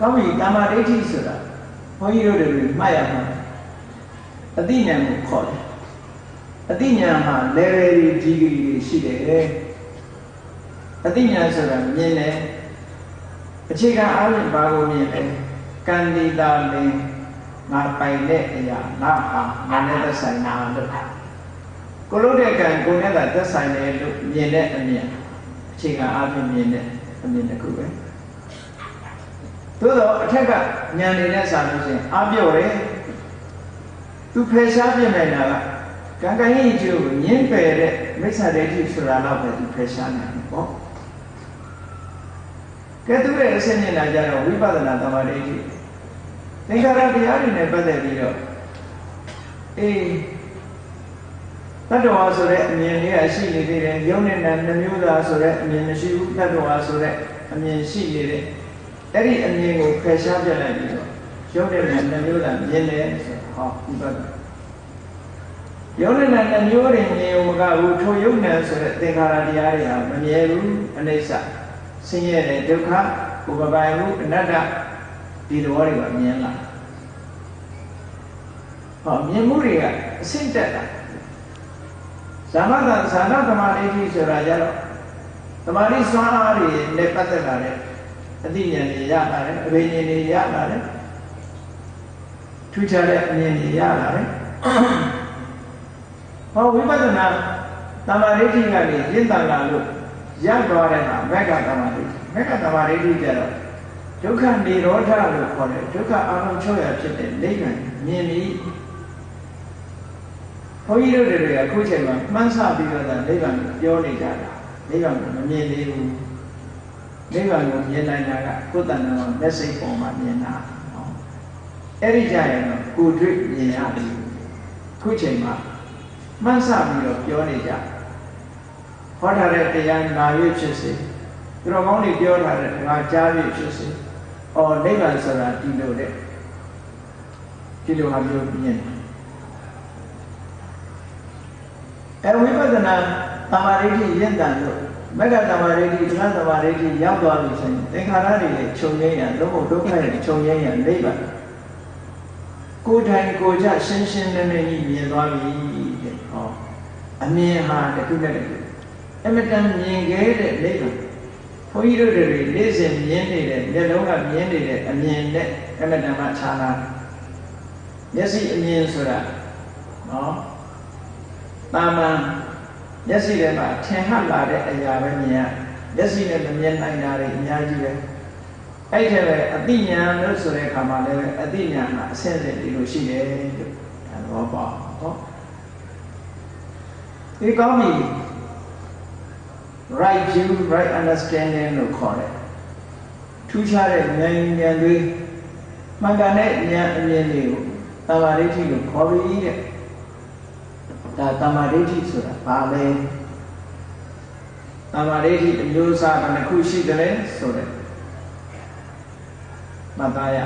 ကောင်းပြီတမ္မာဒိဋ္ဌိဆိုတာဘုန်းကြီးတို့တွေမှတ်ရမှာအတိညာကိုခေါ်တယ်အတိညာမှာ level တွေ degree တွေရှိတယ်အတိညာဆိုတာမြင်တယ်အခြေခံအားဖြင့်ဘာကိုမြင်လဲကန္တိတာလင်ငါပိုင်တဲ့အရာငါဟာငါနဲ့သက်ဆိုင်တာလို့ကိုလို့တဲ့ကံကိုနဲ့ကသက်ဆိုင်တယ်လို့မြင်တဲ့အမြင်အခြေခံအားဖြင့်မြင်တဲ့အမြင်တစ်ခုပဲ သို့တော့အထက်ကဉာဏ်နေတဲ့စာလို့ရှိရင်အပြော့တယ်သူဖယ်ရှားပြနိုင်တာကကံကံရဲ့အကျိုးကိုညှင်းပယ်တဲ့မိစ္ဆာဒိဋ္ဌိဆိုတာတော့ပဲသူဖယ်ရှားနိုင်တယ်ပေါ့ကဲသူရဲ့အဆင့်မြင်လာကြတော့ဝိပဿနာသမာဓိဋ္ဌိသင်္ခါရတရားတွေနဲ့ပတ်သက်ပြီးတော့အေးတတ္တဝါဆိုတဲ့အမြင်လေးကရှိနေသေးတယ်ယုံနဲ့နာနှမျိုးသားဆိုတဲ့အမြင်မရှိဘူးတတ္တဝါဆိုတဲ့အမြင်ရှိနေတယ် အဲ့ဒီအမြင်ကိုဖယ်ရှားပြလိုက်ပြီးတော့ယုံနဲ့နာနှမျိုးသားမြင်တယ်ဆိုဟောဝိပဿနာယုံနဲ့နာနှမျိုးတွေမြင်ုံမကဘူးထိုယုံနဲ့ဆိုတဲ့သင်္ခါရတရားတွေဟာမမြဲဘူးအနိစ္စဆင်းရဲတဲ့ဒုက္ခဥပပိုင်မှုအနတ္တဒီသဘောတွေကမြင်လာဟောမြင်မှုတွေကအဆင့်တက်တာဇာမတဇာနာသမာဓိဋ္ဌိဆိုတာကြတော့သမာဓိစွမ်းအားတွေနဲ့ပတ်သက်လာတဲ့ အသိဉာဏ်တွေရလာတယ်အဘိညာဉ်တွေရလာတယ်ထူးခြားတဲ့အမြင်တွေရလာတယ်ဟောဝိပဿနာသမာဓိဋ္ဌိကနေရင့်တန်လာလို့ရသွားတဲ့ဟာမက္ကသမာဓိဋ္ဌိမက္ကသမာဓိဋ္ဌိကြတော့ဒုက္ခនិရောဓလို့ခေါ်တယ်ဒုက္ခအာရုံချုပ်ရဖြစ်တဲ့နိဗ္ဗာန်မြင်ပြီးဘုန်းကြီးတို့တွေကအခုချိန်မှာမှန်းဆပြီးတော့နိဗ္ဗာန်ပြောနေကြတာနိဗ္ဗာန်ကိုမမြင်သေးဘူး နိဗ္ဗာန်ကိုမြင်နိုင်တာကကိုယ်တဏ္ဍာမှာမျက်စိပေါ်မှာမြင်တာဟောအဲ့ဒီကြရင်တော့ကိုယ်တွေ့မြင်ရတယ်ခုချိန်မှာမှန်းဆပြီးတော့ပြောနေကြဟောထားတဲ့တရားနာရွေ့ဖြစ်စေသူတော်ကောင်းတွေပြောထားတဲ့ငါကြားရွေ့ဖြစ်စေအော်နိဗ္ဗာန်ဆိုတာဒီလိုတဲ့ဒီလိုဟာမျိုးမြင်တယ်အဲဝိပဿနာသမာဓိဋ္ဌိရင့်တန်လို့ မက္ကသမာဓိဋ္ဌိသရသမာဓိဋ္ဌိရောက်သွားပြီဆိုရင်သင်္ခါရတွေလည်းခြုံငိမ့်ရလုံးဝဒုက္ခတွေခြုံငိမ့်ရနိဗ္ဗာန်ကိုယ်တိုင်ကိုယ်ကြရှင်းရှင်းလင်းလင်းကြီးမြင်သွားပြီတဲ့ဟောအမြင်ဟာတခုနဲ့တခုအမတန်မြင်ခဲ့တဲ့နိဗ္ဗာန်ဘုန်းကြီးတို့တွေနေ့စဉ်မြင်နေတဲ့မျက်လုံးကမြင်နေတဲ့အမြင်နဲ့အမတန်မှခြားလာမျက်စိအမြင်ဆိုတာနော်တာမန် မျက်စိထဲမှာထင်ဟပ်လာတဲ့အရာပဲမြင်ရမျက်စိနဲ့မမြင်နိုင်တာတွေအများကြီးပဲအဲ့ဒီပဲအတိညာလို့ဆိုတဲ့အခါမှာလည်းအတိညာမှာအဆင့်ဆင့်ဒီလိုရှိတယ်လို့ဒါတော့ပေါ့ဟောဒီကောင်းပြီ right view right understanding လို့ခေါ်တယ်ထူးခြားတဲ့ဉာဏ်ဉာဏ်တွေမှန်ကန်တဲ့ဉာဏ်အမြင်တွေကိုသမာဓိဋ္ဌိလို့ခေါ်ပြီးတဲ့ ဒါတမာဒိဋ္ဌိဆိုတာဘာလဲတမာဒိဋ္ဌိအမျိုးအစားဘယ်နှခုရှိတယ်လဲဆိုတဲ့မသားရ